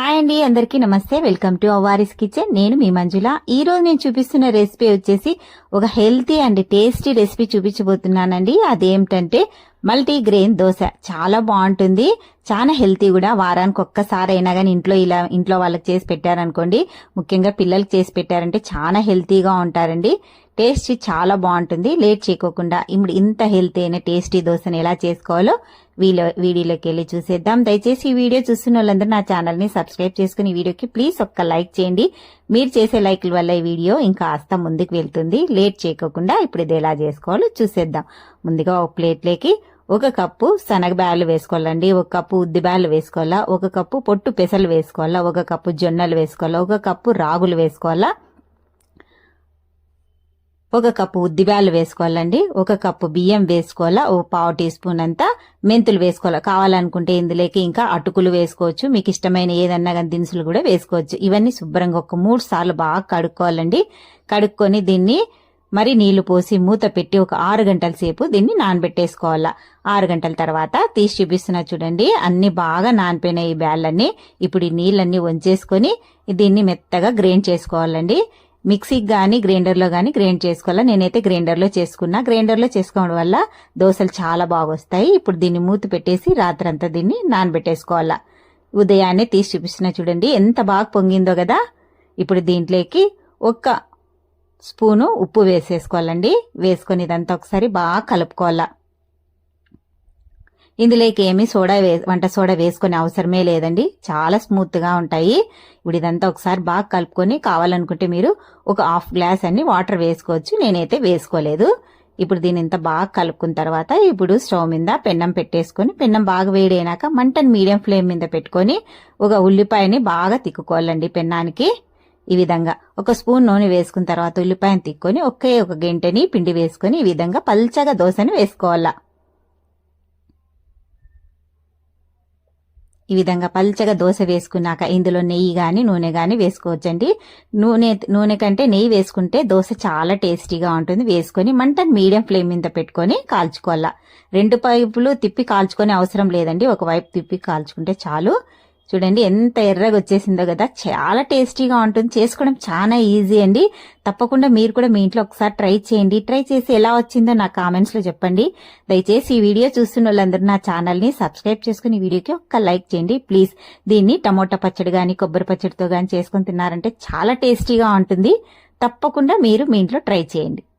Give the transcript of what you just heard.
Hi అండి అందరికీ నమస్తే. Welcome to Avaris kitchen. నేను మీ మంజుల. ఈ రోజు నేను చూపిస్తున్న రెసిపీ వచ్చేసి ఒక హెల్తీ అండ్ టేస్టీ రెసిపీ చూపించబోతున్నానండి. అదేమిటంటే మల్టీగ్రెయిన్ దోశ. చాలా బాగుంటుంది. చాలా హెల్తీ కూడా. వారానికి ఒక్కసారి అయినా కానీ ఇంట్లో ఇలా ఇంట్లో వాళ్ళకి చేసి పెట్టారనుకోండి ముఖ్యంగా పిల్లలకి చేసి పెట్టారంటే చాలా హెల్తీగా ఉంటారండి. టేస్ట్ చాలా బాగుంటుంది. లేట్ చేయకోకుండా ఇప్పుడు ఇంత హెల్తీ అయిన టేస్టీ దోశని ఎలా చేసుకోవాలో వీలో వీడియోలోకి వెళ్ళి చూసేద్దాం. దయచేసి ఈ వీడియో చూస్తున్న వాళ్ళందరూ నా ఛానల్ని సబ్స్క్రైబ్ చేసుకుని ఈ వీడియోకి ప్లీజ్ ఒక్క లైక్ చేయండి. మీరు చేసే లైక్ల వల్ల ఈ వీడియో ఇంకా ఆస్త ముందుకు వెళ్తుంది. లేట్ చేయకోకుండా ఇప్పుడు ఇది ఎలా చేసుకోవాలో చూసేద్దాం. ముందుగా ఒక ప్లేట్లోకి ఒక కప్పు శనగ బ్యాళ్ళు వేసుకోవాలండి. ఒక కప్పు ఉద్ది బ్యాళ్ళు వేసుకోవాలా? ఒక కప్పు పొట్టు పెసలు వేసుకోవాలా? ఒక కప్పు జొన్నలు వేసుకోవాలా? ఒక కప్పు రాగులు వేసుకోవాలా? ఒక కప్పు ఉద్దిబ్యాలు వేసుకోవాలండి. ఒక కప్పు బియ్యం వేసుకోవాలా? ఓ పావు టీ స్పూన్ అంతా మెంతులు వేసుకోవాలా? కావాలనుకుంటే ఇందులోకి ఇంకా అటుకులు వేసుకోవచ్చు. మీకు ఇష్టమైన ఏదన్నా కానీ దినుసులు కూడా వేసుకోవచ్చు. ఇవన్నీ శుభ్రంగా ఒక మూడు సార్లు బాగా కడుక్కోవాలండి. కడుక్కొని దీన్ని మరి నీళ్ళు పోసి మూత పెట్టి ఒక ఆరు గంటల సేపు దీన్ని నానబెట్టేసుకోవాలా. ఆరు గంటల తర్వాత తీసి చూపిస్తున్నా చూడండి అన్ని బాగా నానిపోయినాయి ఈ బ్యాళ్ళన్నీ. ఇప్పుడు ఈ నీళ్ళన్నీ వంచేసుకొని దీన్ని మెత్తగా గ్రైండ్ చేసుకోవాలండి. మిక్సీకి కానీ గ్రైండర్లో కానీ గ్రైండ్ చేసుకోవాలా. నేనైతే గ్రైండర్లో చేసుకున్నా. గ్రైండర్లో చేసుకోవడం వల్ల దోశలు చాలా బాగా వస్తాయి ఇప్పుడు దీన్ని మూత పెట్టేసి రాత్రంతా దీన్ని నానబెట్టేసుకోవాలా. ఉదయాన్నే తీసి చూపిస్తున్నా చూడండి ఎంత బాగా పొంగిందో కదా. ఇప్పుడు దీంట్లోకి ఒక్క స్పూను ఉప్పు వేసేసుకోవాలండి. వేసుకొని ఇదంతా ఒకసారి బాగా కలుపుకోవాలా. ఇందులోకి ఏమి సోడా వే వంట సోడా వేసుకునే అవసరమే లేదండి. చాలా స్మూత్గా ఉంటాయి. ఇప్పుడు ఇదంతా ఒకసారి బాగా కలుపుకొని కావాలనుకుంటే మీరు ఒక హాఫ్ గ్లాస్ అన్ని వాటర్ వేసుకోవచ్చు. నేనైతే వేసుకోలేదు. ఇప్పుడు దీని ఇంత బాగా కలుపుకున్న తర్వాత ఇప్పుడు స్టవ్ మీద పెన్నం పెట్టేసుకొని పెన్నం బాగా వేడైనాక మంటను మీడియం ఫ్లేమ్ మీద పెట్టుకొని ఒక ఉల్లిపాయని బాగా తిక్కుకోవాలండి పెన్నానికి. ఈ విధంగా ఒక స్పూన్ నూనె వేసుకున్న తర్వాత ఉల్లిపాయను తిక్కొని ఒకే ఒక గంటని పిండి వేసుకొని ఈ విధంగా పల్చగా దోశని వేసుకోవాలా. ఈ విధంగా పల్చగా దోశ వేసుకున్నాక ఇందులో నెయ్యి కానీ నూనె కానీ వేసుకోవచ్చండి. నూనె నూనె కంటే నెయ్యి వేసుకుంటే దోశ చాలా టేస్టీగా ఉంటుంది. వేసుకొని మంటను మీడియం ఫ్లేమ్ మీద పెట్టుకొని కాల్చుకోవాలా. రెండు పైపులు తిప్పి కాల్చుకొని అవసరం లేదండి. ఒక వైపు తిప్పి కాల్చుకుంటే చాలు. చూడండి ఎంత ఎర్రగా వచ్చేసిందో కదా. చాలా టేస్టీగా ఉంటుంది. చేసుకోవడం చాలా ఈజీ అండి. తప్పకుండా మీరు కూడా మీ ఇంట్లో ఒకసారి ట్రై చేయండి. ట్రై చేసి ఎలా వచ్చిందో నా కామెంట్స్లో చెప్పండి. దయచేసి ఈ వీడియో చూస్తున్న వాళ్ళందరూ నా ఛానల్ని సబ్స్క్రైబ్ చేసుకుని వీడియోకి ఒక్క లైక్ చేయండి. ప్లీజ్ దీన్ని టమోటా పచ్చడి కానీ కొబ్బరి పచ్చడితో కానీ చేసుకుని తిన్నారంటే చాలా టేస్టీగా ఉంటుంది. తప్పకుండా మీరు మీ ఇంట్లో ట్రై చేయండి.